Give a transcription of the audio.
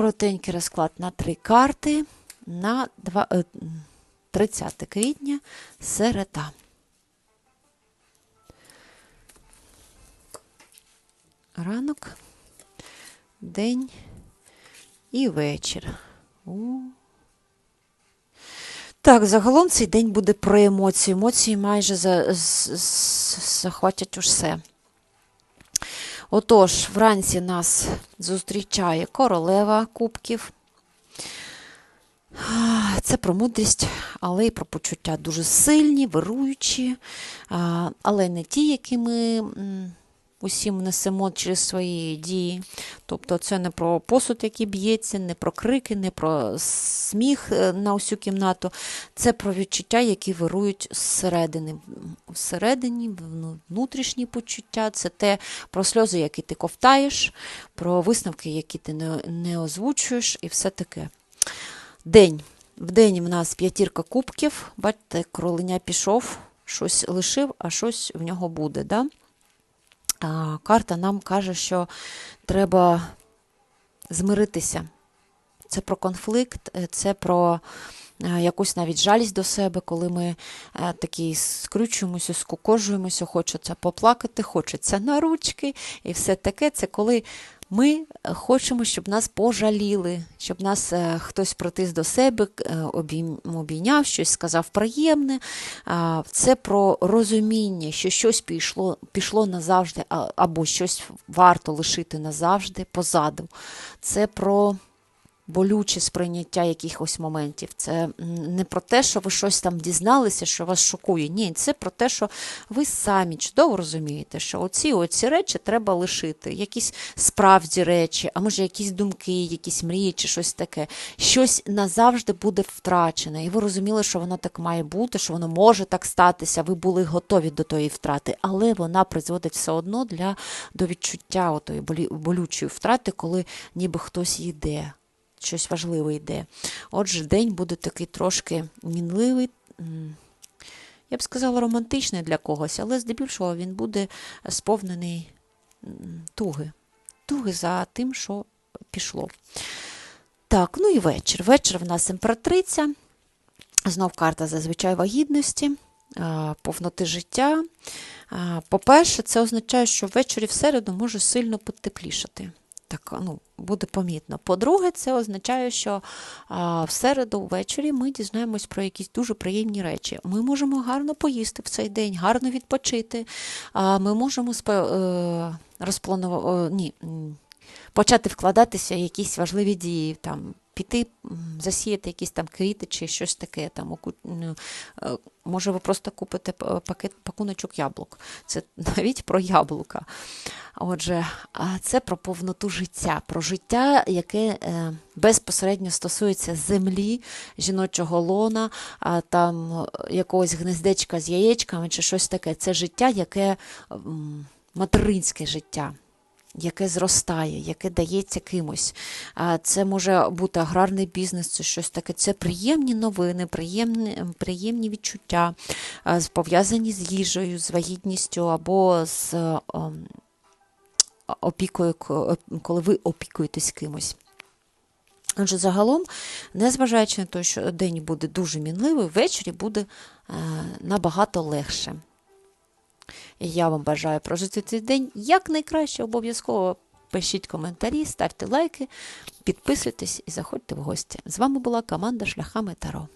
Коротенький розклад на три карти на е, 30 квітня середа. Ранок, день і вечір. У. Так, загалом цей день буде про емоції. Емоції майже захватять усе. Отож, вранці нас зустрічає королева кубків. Це про мудрість, але й про почуття дуже сильні, вируючі, але не ті, які ми усім несемо через свої дії. Тобто це не про посуд, який б'ється, не про крики, не про сміх е, на усю кімнату. Це про відчуття, які вирують зсередини. Всередині, внутрішні почуття, це те про сльози, які ти ковтаєш, про висновки, які ти не, не озвучуєш, і все таке. День. В день в нас п'ятірка кубків. Бачите, кроленя пішов, щось лишив, а щось в нього буде. Да? А, карта нам каже, що треба змиритися. Це про конфлікт, е, це про е, якусь навіть жалість до себе, коли ми е, такі скручуємося, скукожуємося, хочеться поплакати, хочеться на ручки і все таке. Це коли ми е, хочемо, щоб нас пожаліли, щоб нас е, хтось притис до себе, е, обійняв, щось сказав приємне. Це про розуміння, що щось пішло, пішло назавжди, або щось варто лишити назавжди позаду. Це про болюче сприйняття якихось моментів. Це не про те, що ви щось там дізналися, що вас шокує. Ні, це про те, що ви самі чудово розумієте, що оці оці речі треба лишити. Якісь справді речі, а може якісь думки, якісь мрії чи щось таке. Щось назавжди буде втрачене. І ви розуміли, що воно так має бути, що воно може так статися. Ви були готові до тої втрати, але вона призводить все одно для до відчуття отої болючої втрати, коли ніби хтось йде щось важливе йде. Отже, день буде такий трошки мінливий, я б сказала, романтичний для когось, але здебільшого він буде сповнений туги. Туги за тим, що пішло. Так, ну і вечір. Вечір в нас імператриця. Знов карта зазвичай вагітності, повноти життя. По-перше, це означає, що ввечері в середу може сильно потеплішати. Так, ну, буде помітно. По-друге, це означає, що а, в середу ввечері ми дізнаємось про якісь дуже приємні речі. Ми можемо гарно поїсти в цей день, гарно відпочити. А, ми можемо спе, е, розпланувати, ні, почати вкладатися в якісь важливі дії, там, піти засіяти якісь там квіти чи щось таке. Там, м, е, може, ви просто купите пакет, пакуночок яблук. Це навіть про яблука. Отже, це про повноту життя, про життя, яке е, безпосередньо стосується землі, жіночого лона, там е, якогось гнездечка з яєчками чи щось таке. Це життя, яке материнське життя. Яке зростає, яке дається кимось. Це може бути аграрний бізнес, це щось таке. Це приємні новини, приємні, приємні відчуття, пов'язані з їжею, з вагітністю або з ко- коли ви опікуєтесь кимось. Отже, загалом, незважаючи на те, що день буде дуже мінливий, ввечері буде е, набагато легше. І я вам бажаю прожити цей день якнайкраще. Обов'язково пишіть коментарі, ставте лайки, підписуйтесь і заходьте в гості. З вами була команда Шляхами Таро.